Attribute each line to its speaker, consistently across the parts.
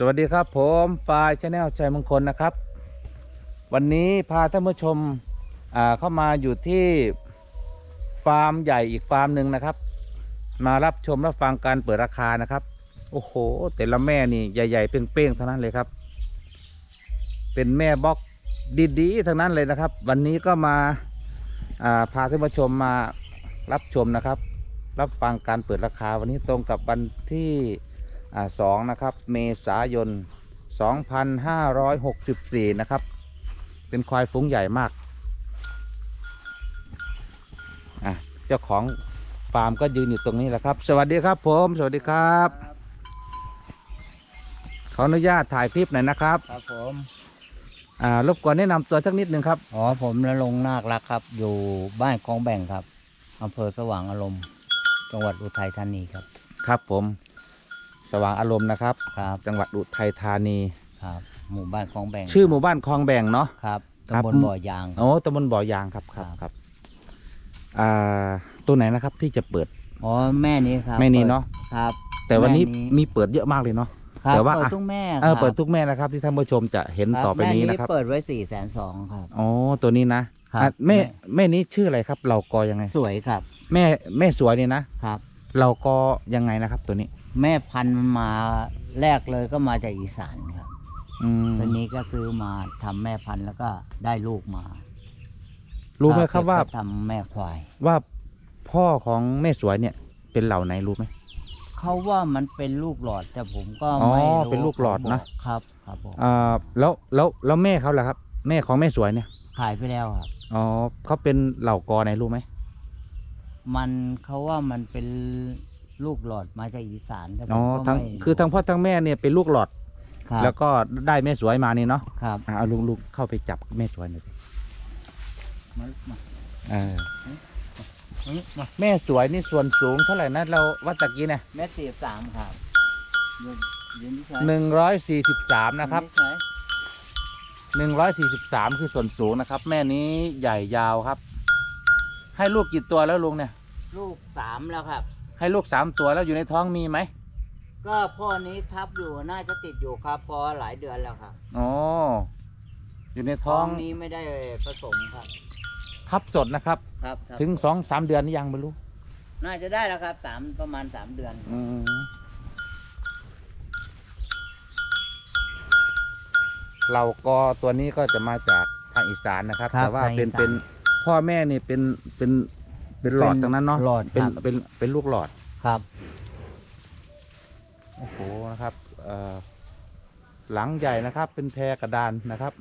Speaker 1: สวัสดีครับผมปายชาแนลชัยมงคลนะครับ วันนี้พาท่านผู้ชมเข้ามาอยู่ที่ฟาร์มใหญ่อีกฟาร์มหนึ่งนะครับ มารับชมรับฟังการเปิดราคานะครับ โอ้โห แต่ละแม่นี่ใหญ่ ๆ เป้งๆทั้งนั้นเลยครับ เป็นแม่บล็อกดีๆทั้งนั้นเลยนะครับ วันนี้ก็มาาพาท่านผู้ชมมารับชมนะครับ รับฟังการเปิดราคาวันนี้ตรงกับวันที่ สองนะครับ เมษายน 2564 นะครับ เป็นควายฟุ้งใหญ่มากอะเจ้าของฟาร์มก็ยืนอยู่ตรงนี้แหละครับ สวัสดีครับผม สวัสดีครับ ขออนุญาตถ่ายคลิปหน่อยนะครับ
Speaker 2: ครับผม
Speaker 1: อ่ารบกวนแนะนำตัวสักนิดหนึ่งครับ
Speaker 2: อ๋อ ผมนรงค์นาครักครับ อยู่บ้านคลองแบ่งครับอำเภอสว่างอารมณ์ จังหวัดอุทัยธานีครับ
Speaker 1: ครับผม สว่างอารมณ์นะครับ
Speaker 2: ครับ
Speaker 1: จังหวัดอุทัยธานี
Speaker 2: ครับ หมู่บ้านคลองแบ่ง
Speaker 1: ชื่อหมู่บ้านคลองแบ่งเนาะ
Speaker 2: ครับ
Speaker 1: ครับ
Speaker 2: ตำบลบ่อยาง
Speaker 1: โอ้ตำบลบ่อยางครับครับ
Speaker 2: ครับ
Speaker 1: ครับอ่าตัวไหนนะครับที่จะเปิด
Speaker 2: อ๋อ แม่นี้ครับ
Speaker 1: แม่นี้เนอะ
Speaker 2: ครับ
Speaker 1: แต่วันนี้
Speaker 2: แม่
Speaker 1: มีเปิดเยอะมากเลยเนาะ
Speaker 2: ครับ
Speaker 1: แต่ว่า
Speaker 2: เปิด
Speaker 1: อะ
Speaker 2: ทุกแม่
Speaker 1: เออ
Speaker 2: ครับ
Speaker 1: เปิดทุกแม่นะครับ ที่ท่านผู้ชมจะเห็น
Speaker 2: ครับ
Speaker 1: ต่อไปนี้
Speaker 2: แม่
Speaker 1: นะครับ
Speaker 2: เปิดไว้สี่แสนสองครับ
Speaker 1: อ๋อตัวนี้นะครับอะแม่
Speaker 2: แม่
Speaker 1: แม่นี้ชื่ออะไรครับ เรากอยังไง
Speaker 2: สวยครับ
Speaker 1: แม่แม่สวยนี่นะครับ เรากอยังไงนะครับ ตัวนี้
Speaker 2: แม่พันธุ์มันมาแรกเลยก็มาจากอีสานครับ
Speaker 1: อืม
Speaker 2: ตอนนี้ก็ซื้อมาทำแม่พันธุ์แล้วก็ได้ลูกมา
Speaker 1: รู้ไหมครับว่า
Speaker 2: ก็ทำแม่ควาย
Speaker 1: ว่าพ่อของแม่สวยเนี่ย เป็นเหล่าไหนรู้ไหม
Speaker 2: เขาว่ามันเป็นลูกหลอดแต่ผมก็
Speaker 1: อ๋อ
Speaker 2: ไม่รู้
Speaker 1: เป็นลูกหลอดนะ
Speaker 2: ครับ ครับผม
Speaker 1: อ่าแล้วแล้วแล้วแม่เขาล่ะครับ แม่ของแม่สวยเนี่ย
Speaker 2: ขายไปแล้วครับ
Speaker 1: อ๋อเขาเป็นเหล่ากอไหนรู้ไหม
Speaker 2: มันเขาว่ามันเป็น ลูกหลอดมาจากอีสานแต่ผม
Speaker 1: อ๋อ
Speaker 2: ก็
Speaker 1: ทั้ง
Speaker 2: ไม่
Speaker 1: คือทั้งพ่อทั้งแม่เนี่ยเป็นลูกหลอด
Speaker 2: ครับ
Speaker 1: แล้วก็ได้แม่สวยมานี่เนาะ
Speaker 2: ครับ
Speaker 1: อะเอาลุงลุงเข้าไปจับแม่สวยหน่อยสิ
Speaker 2: มามา
Speaker 1: เออ
Speaker 2: มา
Speaker 1: แม่สวยนี่ส่วนสูงเท่าไหร่นะเราวัดตะกี้เนี่ย
Speaker 2: แม่สี่สามครับยืนยืนเฉย
Speaker 1: หนึ่งร้อยสี่สิบสามนะครับ
Speaker 2: ยืเฉย
Speaker 1: หนึ่งร้อยสี่สิบสามคือส่วนสูงนะครับ แม่นี้ใหญ่ยาวครับ ให้ลูกกี่ตัวแล้วลุงเนี่ย
Speaker 2: ลูกสามแล้วครับ
Speaker 1: ให้ลูกสามตัวแล้วอยู่ในท้องมีไหม
Speaker 2: ก็พ่อนี้ทับอยู่น่าจะติดอยู่ครับเพอหลายเดือนแล้วครับ
Speaker 1: อ๋ออยู่ใน
Speaker 2: ท้
Speaker 1: ท้
Speaker 2: อ
Speaker 1: องง
Speaker 2: นี้ไม่ได้ผสมครับ
Speaker 1: ทับสดนะครับ
Speaker 2: ครับครับ
Speaker 1: ถึงสองสามเดือนหรือยังไม่รู้
Speaker 2: น่าจะได้แล้วครับสามประมาณสามเดือน
Speaker 1: อืมเราก็ตัวนี้ก็จะมาจากทางอีสานนะครับ
Speaker 2: ครับ
Speaker 1: แต่ว่า
Speaker 2: ทางอี
Speaker 1: เป็น
Speaker 2: สาน
Speaker 1: เป็นพ่อแม่นี่เป็นเป็น เป็นหลอด
Speaker 2: เป็น
Speaker 1: ทั้งนั้นเนาะ
Speaker 2: หลอด
Speaker 1: เป็น
Speaker 2: ครับ
Speaker 1: เป็นเป็นลูกหลอด
Speaker 2: ครับ
Speaker 1: โอ้โห นะครับเอ่อหลังใหญ่นะครับ เป็นแพรกระดานนะครับ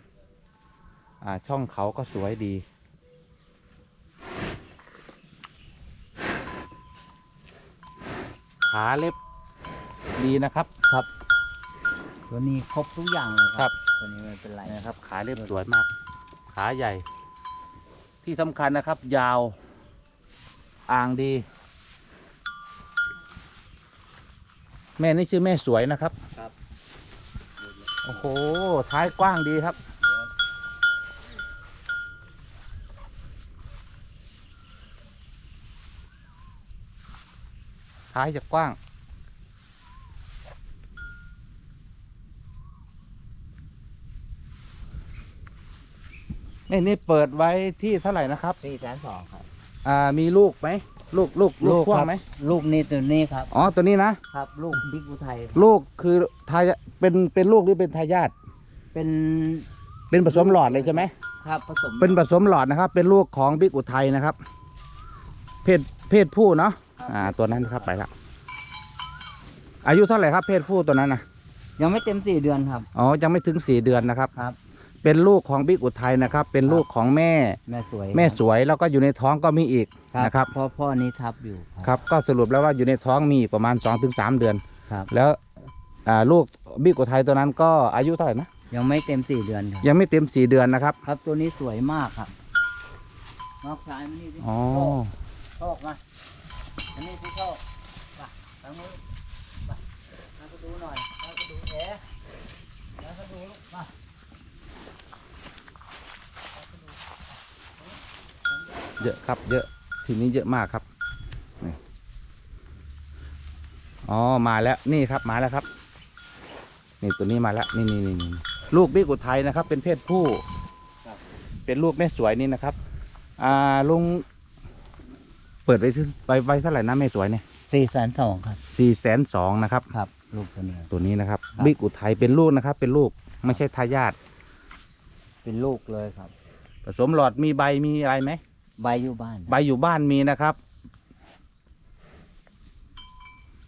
Speaker 1: อ่า ช่องเขาก็สวยดี ขาเล็บดีนะครับ
Speaker 2: ครับ ตัวนี้ครบทุกอย่างเลย
Speaker 1: ครับ
Speaker 2: ตัวนี้ไม่เป็นไร
Speaker 1: นะครับ ขาเล็บสวยมาก ขาใหญ่ ที่สำคัญนะครับ ยาว อ่างดี แม่นี่ชื่อแม่สวยนะครับ
Speaker 2: ครับ
Speaker 1: โอ้โห ท้ายกว้างดีครับ ท้ายจะกว้างนี่นี่เปิดไว้ที่เท่าไหร่นะครับ
Speaker 2: สี่แสนสองครับ
Speaker 1: อ่ามีลูกไหมลูกลูกลูกพ่วงไหม
Speaker 2: ลูกนี่ตัวนี้ครับ
Speaker 1: อ๋อตัวนี้นะ
Speaker 2: ครับ ลูกบิ๊กอุทัยครับ
Speaker 1: ลูกคือทายาเป็นเป็นลูกหรือเป็นทายาท
Speaker 2: เป็น
Speaker 1: เป็นผสมหลอดเลยใช่ไหม
Speaker 2: ครับผสม
Speaker 1: เป็นผสมหลอดนะครับ เป็นลูกของบิ๊กอุทัยนะครับ เพศเพศผู้เนาะอ่า ตัวนั้นครับไปละอายุเท่าไหร่ครับเพศผู้ตัวนั้นนะ
Speaker 2: ยังไม่เต็มสี่เดือนครับ
Speaker 1: อ๋อยังไม่ถึงสี่เดือนนะครับ
Speaker 2: ครับ
Speaker 1: เป็นลูกของบิ๊กอุทัยนะครับ เป็นลูกของแม่
Speaker 2: แม่สวย
Speaker 1: แม่สวยแล้วก็อยู่ในท้องก็มีอีก
Speaker 2: ครับ
Speaker 1: นะครับ
Speaker 2: พ่อพ่อนี้ทับอยู่
Speaker 1: ครับ ก็สรุปแล้วว่าอยู่ในท้องมีประมาณ2อถึงสเดือน
Speaker 2: ครับ
Speaker 1: แล้วอ่าลูกบิ๊กอุทัยตัวนั้นก็อายุเท่าไหร่นะ
Speaker 2: ยังไม่เต็มสี่เดือนครับ
Speaker 1: ยังไม่เต็มสี่เดือนนะครับ
Speaker 2: ครับตัวนี้สวยมากครับนอกซ้ายมานี่ดิ
Speaker 1: อ๋อ
Speaker 2: โชคมาอันนี้พี่โชคมาทางนู้นมามาก็ดูหน่อยมาก็ดูเอ๋แล้วก็ดูลูกมา
Speaker 1: เยอะครับเยอะทีนี้เยอะมากครับนี่อ๋อมาแล้วนี่ครับมาแล้วครับ นี่ตัวนี้มาแล้วนี่นี่นี่นี่ลูกบิ๊กอุทัยนะครับ เป็นเพศผู้
Speaker 2: ครับ
Speaker 1: เป็นลูกแม่สวยนี่นะครับ อ่าลุงเปิดไว้ที่ไปไว้เท่าไหร่นะแม่สวยเนี่ย
Speaker 2: สี่แสนสองครับ
Speaker 1: สี่แสนสองนะครับ
Speaker 2: ครับลูกตัวนี้
Speaker 1: ตัวนี้นะครับ
Speaker 2: ครับ
Speaker 1: บิ๊กอุทัยเป็นลูกนะครับ เป็นลูกไม่ใช่ทายาท
Speaker 2: เป็นลูกเลยครับ
Speaker 1: ผสมหลอดมีใบมีอะไรไหม
Speaker 2: ใบอยู่บ้าน
Speaker 1: ใบอยู่บ้านมีนะครับ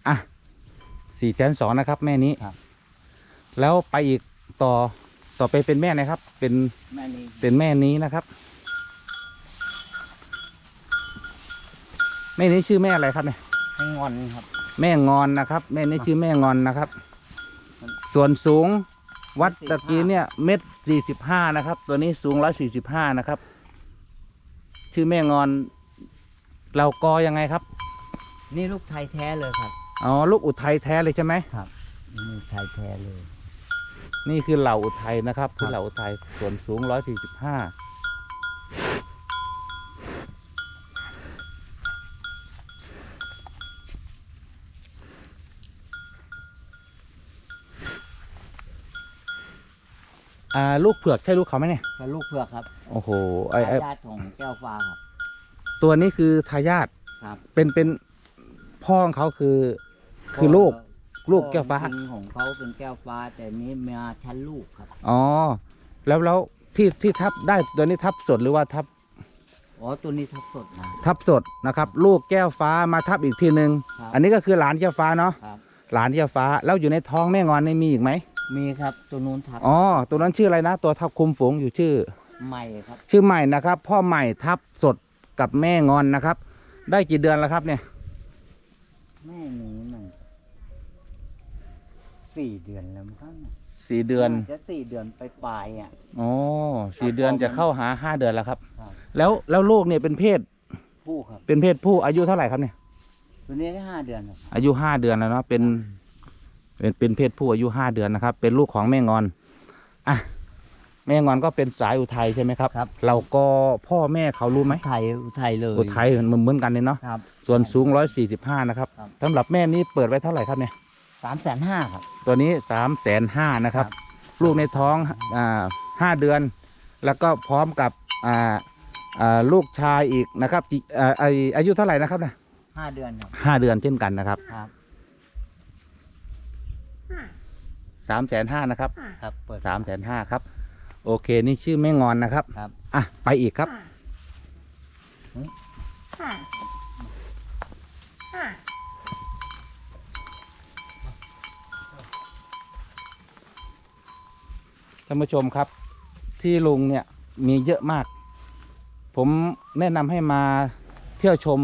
Speaker 1: อะสี่แสนสองนะครับ แม่นี้
Speaker 2: ครับ
Speaker 1: แล้วไปอีกต่อต่อไปเป็นแม่นะครับ เป็น
Speaker 2: แม่นี้
Speaker 1: เป็นแม่นี้นะครับ แม่นี้ชื่อแม่อะไรครับเนี่ย
Speaker 2: ให้งอนครับ
Speaker 1: แม่งอนนะครับ แม่นี้ชื่อแม่งอนนะครับ ส่วนสูงวัดตะกี้เนี่ยเม็ดสี่สิบห้านะครับ ตัวนี้สูงร้อยสี่สิบห้านะครับ ชื่อแม่งอน เรากอยังไงครับ
Speaker 2: นี่ลูกไทยแท้เลยครับ
Speaker 1: อ๋อลูกอุทัยแท้เลยใช่ไหม
Speaker 2: ครับนี่ไทยแท้เลย
Speaker 1: นี่คือเหล่าอุทัยนะครับ
Speaker 2: ครับ
Speaker 1: คือเหล่าอุทัยส่วนสูงร้ อยสี่สิบห้าอ่าลูกเผือกใช่ลูกเขาไหมเนี่ย
Speaker 2: เป็นลูกเผือกครับ
Speaker 1: โอ้โหไอไอ
Speaker 2: ญาติของแก้วฟ้าครับ
Speaker 1: ตัวนี้คือทายาท
Speaker 2: ครับ
Speaker 1: เป็นเป็นพ่อของเขาคือ คือลูก ลูกแก้วฟ้า
Speaker 2: จริงๆของเขาเป็นแก้วฟ้า แต่นี้มาชั้นลูกครับ
Speaker 1: อ๋อ แล้วแล้วที่ที่ทับได้ตัวนี้ทับสดหรือว่าทับ
Speaker 2: อ๋อ ตัวนี้ทับสดนะ
Speaker 1: ทับสดนะครับ ลูกแก้วฟ้ามาทับอีกทีหนึ่ง
Speaker 2: ครับ
Speaker 1: อันนี้ก็คือหลานแก้วฟ้าเนาะ
Speaker 2: ครับ
Speaker 1: หลานแก้วฟ้าแล้วอยู่ในท้องแม่งอนนี่มีอีกไหม
Speaker 2: มีครับตัวนู้นทับ
Speaker 1: อ๋อตัวนั้นชื่ออะไรนะ ตัวทับคุมฝูงอยู่ชื่อ
Speaker 2: ใหม่ครับ
Speaker 1: ชื่อใหม่นะครับ พ่อใหม่ทับสดกับแม่งอนนะครับ ได้กี่เดือนแล้วครับเนี่ย
Speaker 2: แม่หนูหนึ่งสี่เดือนแล้วมั้งครับ
Speaker 1: สี่เดือน
Speaker 2: จะสี่เดือนไปปลายๆอะ
Speaker 1: อ๋อสี่เดือนจะเข้าหาห้าเดือนแล้วครับ
Speaker 2: ครับ
Speaker 1: แล้วแล้วลูกเนี่ยเป็นเพศ
Speaker 2: ผู้ครับ
Speaker 1: เป็นเพศผู้อายุเท่าไหร่ครับเนี่ย
Speaker 2: ตัวนี้ได้ห้าเดือนครับ
Speaker 1: อายุห้าเดือนแล้วเนาะเป็น เป็นเป็นเพศผู้อายุห้าเดือนนะครับ เป็นลูกของแม่งอนอะแม่งอนก็เป็นสายอุทัยใช่ไหมครับ
Speaker 2: ครับ
Speaker 1: เราก็พ่อแม่เขารู้ไหม
Speaker 2: ไทยอุทัยเลย
Speaker 1: อุทัยเหมือนเหมือนกันเลยเนาะ
Speaker 2: ครับ
Speaker 1: ส่วนสูงร้อยสี่สิบห้านะครับ
Speaker 2: ครับ
Speaker 1: สำหรับแม่นี้เปิดไว้เท่าไหร่ครับเนี่ย
Speaker 2: สามแสนห้าครับ
Speaker 1: ตัวนี้สามแสนห้านะครับ
Speaker 2: ครับ
Speaker 1: ลูกในท้องอ่าห้าเดือน แล้วก็พร้อมกับอ่าอ่าลูกชายอีกนะครับจิอ่าไออายุเท่าไหร่นะครับเนี่ย
Speaker 2: ห้าเดือนครับ
Speaker 1: ห้าเดือนเช่นกันนะครับ
Speaker 2: ครับ
Speaker 1: สามแสนห้านะครับ
Speaker 2: ครับ เปิด
Speaker 1: สามแสนห้าครับ โอเค นี่ชื่อแม่งอนนะครับ
Speaker 2: ครับ
Speaker 1: อะไปอีกครับท่านผู้ชมครับ ที่ลุงเนี่ยมีเยอะมาก ผมแนะนำให้มาเที่ยวชม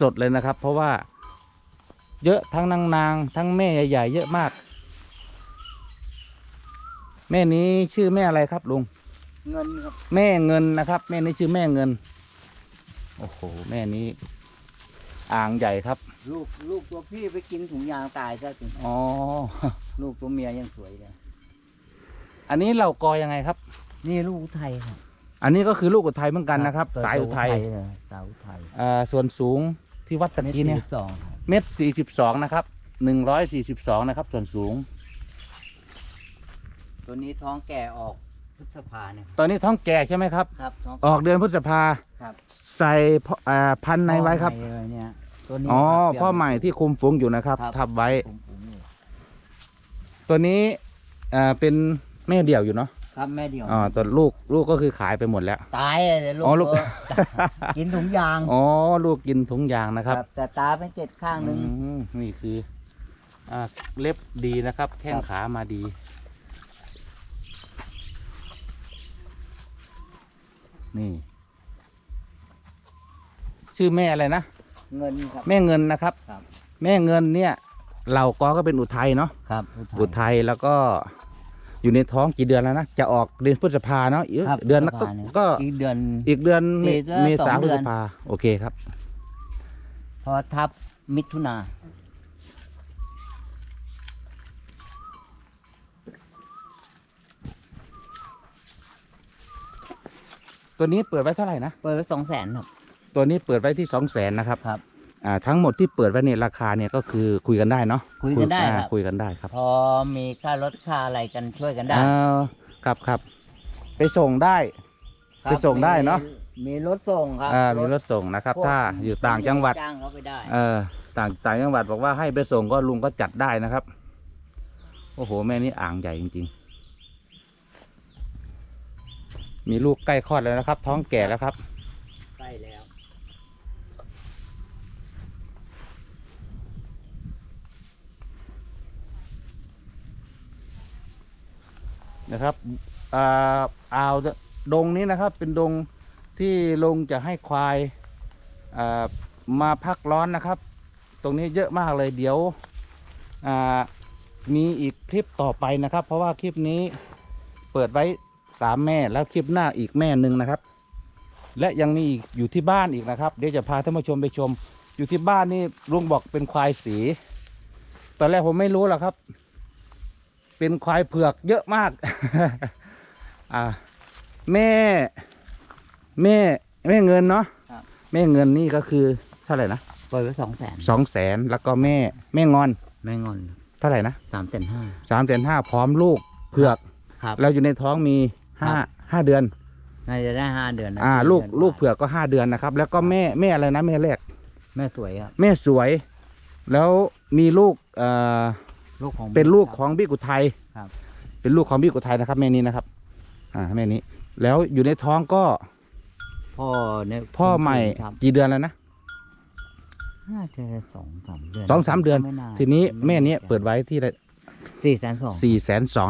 Speaker 1: สดๆเลยนะครับ เพราะว่าเยอะทั้งนางนางๆทั้งแม่ใหญ่ๆเยอะมาก แม่นี้ชื่อแม่อะไรครับลุง
Speaker 2: เงินครับ
Speaker 1: แม่เงินนะครับ แม่นี้ชื่อแม่เงิน โอ้โห แม่นี้ อ่างใหญ่ครับ
Speaker 2: ลูกลูกตัวพี่ไปกินถุงยางตายซะจริง
Speaker 1: อ๋อ
Speaker 2: ลูกตัวเมียยังสวยเลย
Speaker 1: อันนี้เรากอยังไงครับ
Speaker 2: นี่ลูกอุทัยครับ
Speaker 1: อันนี้ก็คือลูกอุทัยเหมือนกันนะครับ
Speaker 2: เปิด
Speaker 1: สายอุทัย
Speaker 2: เลยสายอุทัย
Speaker 1: อ่าส่วนสูงที่วัดตะกี้เนี่ย
Speaker 2: สองครับ
Speaker 1: เม็ดสี่สิบสองนะครับหนึ่งร้อยสี่สิบสองนะครับ ส่วนสูง
Speaker 2: ตัวนี้ท้องแก่ออกพฤษภาเนี่ย
Speaker 1: ตอนนี้ท้องแก่ใช่ไหมครับ
Speaker 2: ครับท้อง
Speaker 1: ออกเดือนพฤษภา
Speaker 2: ครับ
Speaker 1: ใส่พ่ออ่าพันธุ์ในไว้ครับ
Speaker 2: พ่อใหม่เลยเนี่ยตัวนี้
Speaker 1: อ๋อ
Speaker 2: ครับ
Speaker 1: พ่อใหม่ที่คุมฝูงอยู่นะครับ
Speaker 2: ครับ
Speaker 1: ทับไว้
Speaker 2: ผมผมนี่
Speaker 1: ตัวนี้อ่าเป็นแม่เดี่ยวอยู่เนาะ
Speaker 2: ครับแม่เดียว
Speaker 1: อ๋อตัวลูกลูกก็คือขายไปหมดแล้ว
Speaker 2: ตายเลยลูก
Speaker 1: อ๋อลูก
Speaker 2: เออกินถุงยาง
Speaker 1: อ๋อลูกกินถุงยางนะครับ
Speaker 2: แต่ตาเป็นเจ็ดข้างหนึ่ง
Speaker 1: อืมนี่คืออ่าเล็บดีนะครับ แข้ง
Speaker 2: ครับ
Speaker 1: ขามาดี นี่ ชื่อแม่อะไรนะ
Speaker 2: เงินครับ
Speaker 1: แม่เงินนะครับ
Speaker 2: ครับ
Speaker 1: แม่เงินเนี่ยเหล่ากอก็เป็นอุทัยเนาะ
Speaker 2: ครับ
Speaker 1: อุทัยแล้วก็อยู่ในท้องกี่เดือนแล้วนะ จะออกเดือนพฤษภาเนาะอีก
Speaker 2: ครับ
Speaker 1: เดือนละก็
Speaker 2: พฤษภาเนี่ย
Speaker 1: ก็
Speaker 2: อีกเดือน
Speaker 1: อีกเดือนเม
Speaker 2: อีกเดือน
Speaker 1: เมษา
Speaker 2: สอง
Speaker 1: พฤ
Speaker 2: เดื
Speaker 1: ษ
Speaker 2: อน
Speaker 1: ภาโอเคครับ
Speaker 2: พอทับมิถุนา
Speaker 1: ตัวนี้เปิดไว้เท่าไหร่นะ
Speaker 2: เปิดไว้สองแสนครับ
Speaker 1: ตัวนี้เปิดไว้ที่สองแสนนะครับ
Speaker 2: ครับ
Speaker 1: อ่าทั้งหมดที่เปิดไว้เนี่ยราคาเนี่ยก็คือคุยกันได้เนาะ
Speaker 2: คุยกันได้
Speaker 1: อ่า
Speaker 2: ครับ
Speaker 1: คุยกันได้ครับ
Speaker 2: พอมีค่ารถค่าอะไรกันช่วยกันได้
Speaker 1: เอ่อครับครับ ไปส่งได้
Speaker 2: ครับ
Speaker 1: ไปส่งได้เนอะ
Speaker 2: มีมีรถส่งครับ
Speaker 1: อ่ามีรถส่งนะครับ
Speaker 2: พวก
Speaker 1: ถ้าอยู่ต่างจังหวัด
Speaker 2: จ้างเขาไปได้
Speaker 1: เออต่างต่างจังหวัดบอกว่าให้ไปส่งก็ลุงก็จัดได้นะครับ โอ้โห แม่นี่อ่างใหญ่จริง ๆ มีลูกใกล้คลอดแล้วนะครับ ท้องแก่แล้วครับ
Speaker 2: ใกล้แล้ว
Speaker 1: นะครับอ่าอ่าวดงนี้นะครับ เป็นดงที่ลุงจะให้ควายอ่ามาพักร้อนนะครับ ตรงนี้เยอะมากเลยเดี๋ยวอ่ามีอีกคลิปต่อไปนะครับ เพราะว่าคลิปนี้เปิดไว้ สามแม่แล้วคลิปหน้าอีกแม่หนึ่งนะครับ และยังมีอีกอยู่ที่บ้านอีกนะครับ เดี๋ยวจะพาท่านผู้ชมไปชม อยู่ที่บ้านนี่ลุงบอกเป็นควายสี ตอนแรกผมไม่รู้หรอกครับ เป็นควายเผือกเยอะมาก อ่า แม่ แม่แม่เงินเนาะ
Speaker 2: ครับ
Speaker 1: แม่เงินนี่ก็คือเท่าไหร่นะ
Speaker 2: เปิดไว้สองแสน
Speaker 1: สองแสนแล้วก็แม่แม่งอน
Speaker 2: ไม่งอน
Speaker 1: เท่าไหร่นะ
Speaker 2: สามแสนห้า
Speaker 1: สามแสนห้าพร้อมลูกเผือก
Speaker 2: ครับ
Speaker 1: แล้วอยู่ในท้องมี ห้า
Speaker 2: ครับ
Speaker 1: ห้าเดือน
Speaker 2: น่าจะได้ห้าเดือนนะ
Speaker 1: อ่า
Speaker 2: สี่
Speaker 1: ลูก
Speaker 2: ดือน
Speaker 1: ลูกเผือกก็ห้าเดือนนะครับ แล้วก็แม่แม่อะไรนะแม่แรก
Speaker 2: แม่สวยครับ
Speaker 1: แม่สวย แล้วมีลูกเอ่อ
Speaker 2: ลูกของ
Speaker 1: เป็นลูก
Speaker 2: ครับ
Speaker 1: ของบิ๊กอุทัย
Speaker 2: ครับ
Speaker 1: เป็นลูกของบิ๊กอุทัยนะครับ แม่นี้นะครับ อ่าแม่นี้ แล้วอยู่ในท้องก็
Speaker 2: พ่อเนี่ย
Speaker 1: พ่อใหม่
Speaker 2: ครับ
Speaker 1: กี่เดือนแล้วนะ
Speaker 2: น่าจะสองสามเดือน
Speaker 1: สองสามเดือน
Speaker 2: ไม่า
Speaker 1: ทีนี้แม่นี้
Speaker 2: ไเปิ
Speaker 1: ดไว้ที่
Speaker 2: สี่แสนสอง
Speaker 1: สี่แสนสอง